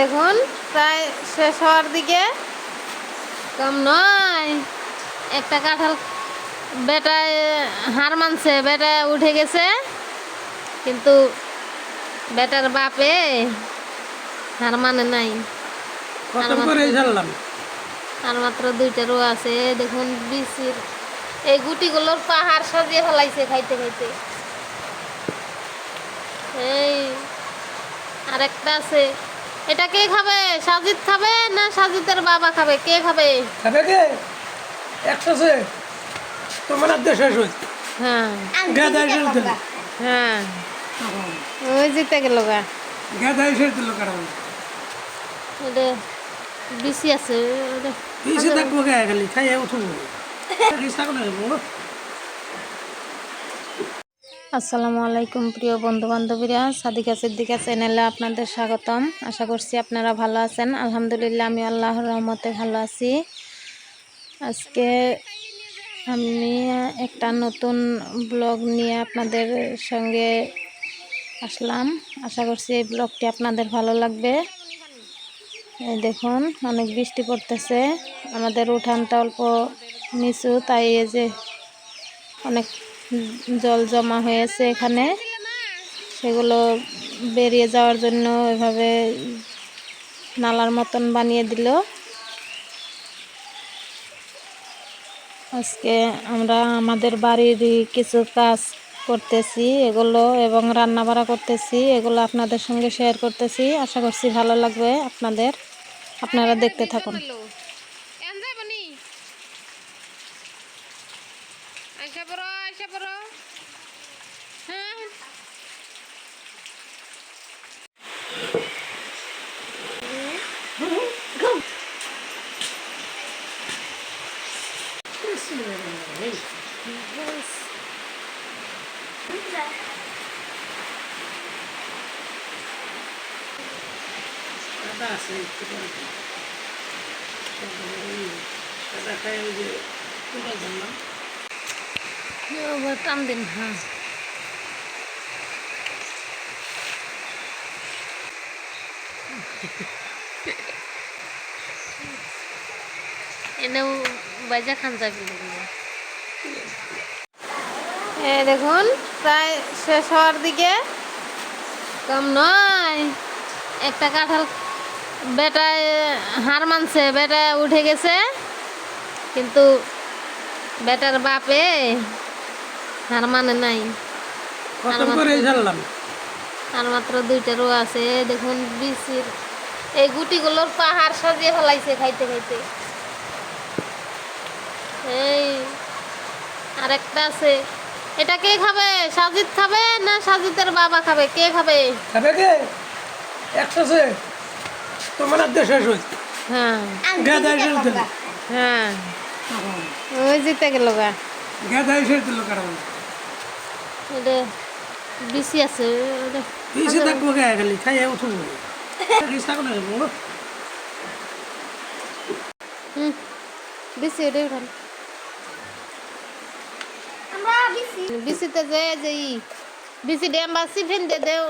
দেখুন প্রায় শেষ হওয়ার দিকে। কম নয় একটা কাঁঠাল বেটায় হার মানছে বেটা উঠে গেছে। কিন্তু বেটার বাপে হার মানে নাই। আর মাত্র দুইটা রো আছে। দেখুন বিচির। এই গুটিগুলোর পাহাড় সাজিয়ে ফেলাইছে খাইতে খাইতে। এই আরেকটা আছে। এটা কে খাবে? সাজিদ খাবে না সাজিদের বাবা খাবে? কে খাবে? খাবে কে? একশো সে তোমার আর দেশ শেষ হয়েছে। হ্যাঁ। হ্যাঁ। ওই জিতে গেল গা। গেদা এসে দিল কারণ এটা বিচি আছে ওটা পিছিয়ে থাকব গে খালি খাইয়ে আসসালামু আলাইকুম প্রিয় বন্ধু বান্ধবীরা সাদিকা সিদ্দিকা চ্যানেলে আপনাদের স্বাগতম। আশা করছি আপনারা ভালো আছেন। আলহামদুলিল্লাহ, আমি আল্লাহর রহমতে ভালো আছি। আজকে আমি একটা নতুন ব্লগ নিয়ে আপনাদের সঙ্গে আসলাম। আশা করছি এই ব্লগটি আপনাদের ভালো লাগবে। দেখুন, অনেক বৃষ্টি পড়তেছে। আমাদের উঠানটা অল্প নিচু, তাই এই যে অনেক জল জমা হয়েছে এখানে। সেগুলো বেরিয়ে যাওয়ার জন্য এভাবে নালার মতন বানিয়ে দিল। আজকে আমরা আমাদের বাড়ির কিছু কাজ করতেছি, এগুলো এবং রান্না বাড়া করতেছি, এগুলো আপনাদের সঙ্গে শেয়ার করতেছি। আশা করছি ভালো লাগবে আপনাদের। আপনারা দেখতে থাকুন। সাদা আছে একটু সাদা খাই ওই যে টান দিন হ্যাঁ। এনেও বাজা খান যাবি দেখুন, প্রায় শেষ হওয়ার দিকে। কম নয়, একটা কাঁঠাল বেটায় হার মানছে বেটা উঠে গেছে। কিন্তু বেটার বাপে হার মানে নাই। আর মাত্র দুইটা রো আছে দেখুন বিচির। এই গুটিগুলোর পাহাড় সাজিয়ে ফেলাইছে খাইতে খাইতে। এই আরেকটা আছে। এটা কে খাবে? সাজিদ খাবে না সাজিদের বাবা খাবে? কে খাবে? খাবে কে? একশো তোমার আর দেশ শেষ হয়েছে। হ্যাঁ। গেদা এসে হ্যাঁ। ওই জিতে গেল গা। গেদা এসে দিল কারণ এটা বিচি আছে ওটা পিছিয়ে থাকব গে খালি খাইয়ে উঠবো ছাগল নেব হুম বিচি ওটাই উঠান। বিচিতে যে বিচি ড্যাম বা সিফিন দে দেও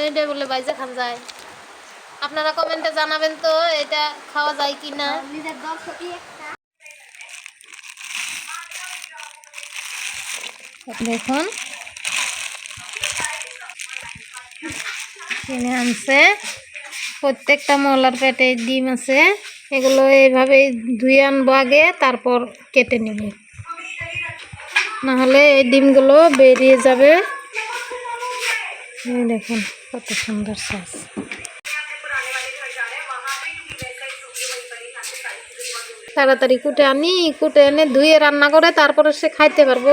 এটা বলে বাইজা খান যায়। আপনারা কমেন্টে জানাবেন তো, এটা খাওয়া যায় কি না দেখুন। কিনে আনছে। প্রত্যেকটা মলার পেটে ডিম আছে। এগুলো এইভাবে ধুয়ে আনব আগে, তারপর কেটে নেব। নাহলে এই ডিমগুলো বেরিয়ে যাবে। দেখুন, কত সুন্দর সাইজ তাড়াতাড়ি কুটে আনি, কুটে এনে ধুয়ে রান্না করে তারপরে সে খাইতে পারব।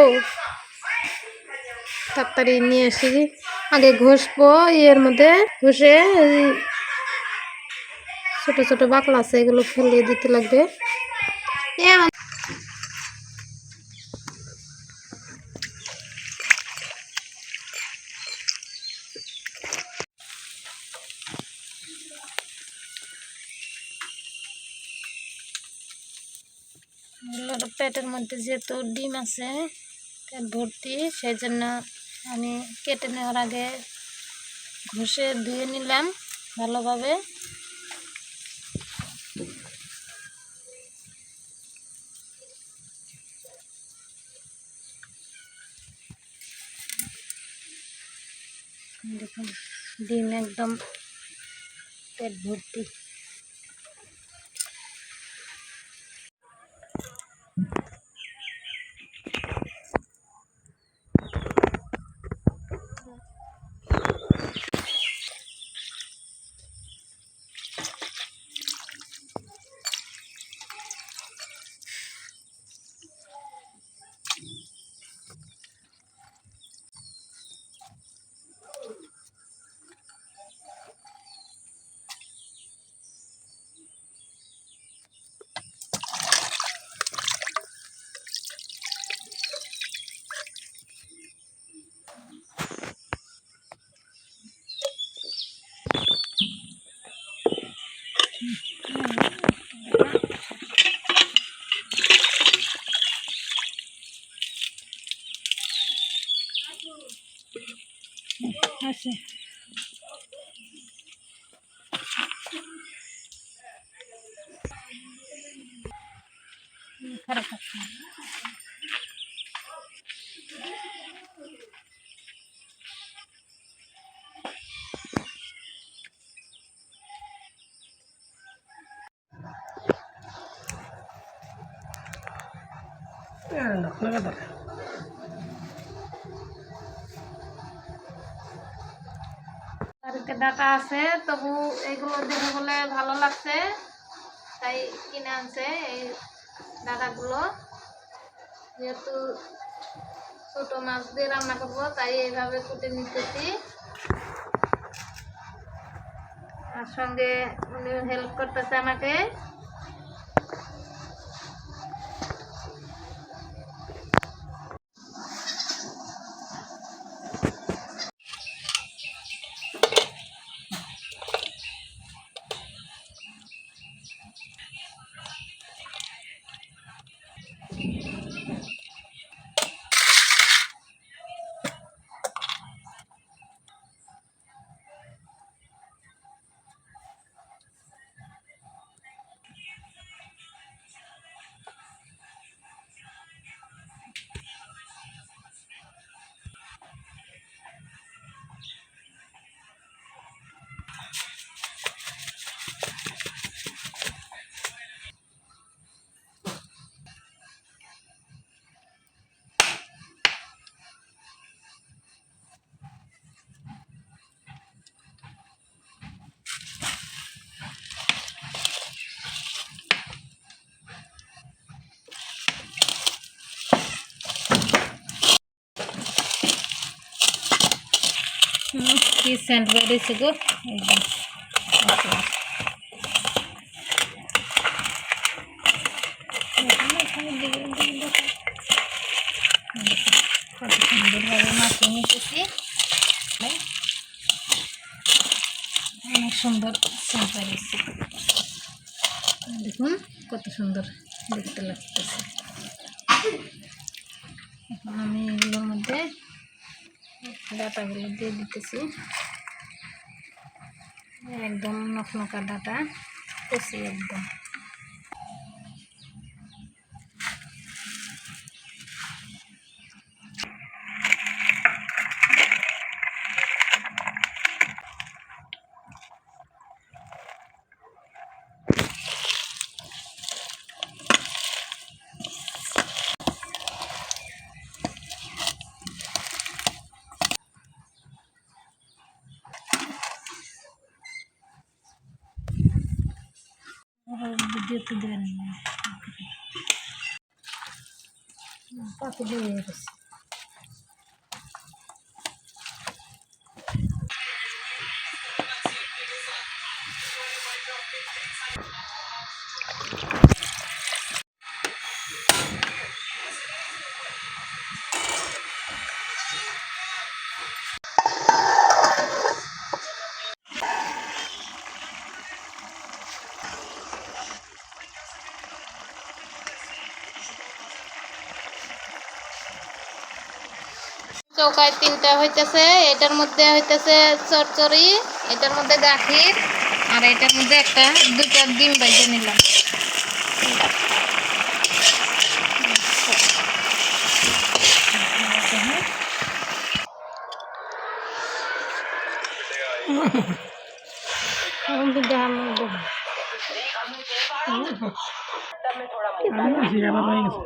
তাড়াতাড়ি নিয়ে আসি। আগে ঘষবো, ইয়ের মধ্যে ঘষে ছোট ছোট বাকলা আছে, এগুলো ফেলে দিতে লাগবে। এ আমার- এগুলোর পেটের মধ্যে যেহেতু ডিম আছে, পেট ভর্তি সেই জন্য আমি কেটে নেওয়ার আগে ঘষে ধুয়ে নিলাম ভালোভাবে। দেখুন, ডিম একদম পেট ভর্তি। আছে খারাপ আছে আপনাকে ডাটা আছে, তবু এগুলো দেখে বলে ভালো লাগছে। তাই কিনে আনছে এই ডাটাগুলো। যেহেতু ছোট মাছ দিয়ে রান্না করব, তাই এইভাবে কুটে নিতেছি। আর সঙ্গে উনি হেল্প করতেছে আমাকে। কি সেন্ট বেরিয়েছে গো? একদম কত সুন্দরভাবে মাখিয়ে নিতেছি অনেক সুন্দর সেন্ট দেখুন কত সুন্দর দেখতে লাগতেছে। এখন আমি এগুলোর মধ্যে ডাটাগুলো দিয়ে দিতেছি। একদম নকনকা ডাটা কষি একদম। deu tudo errado. Né? Quatro banheiros. Thank you. চৌকায় তিনটা হইতেছে এটার মধ্যে হইতেছে চরচরি এটার মধ্যে গাখির আর এটার মধ্যে একটা দুটা ডিম বাইজে নিলাম। আমি বলছি, এবার হয়ে। গেছে।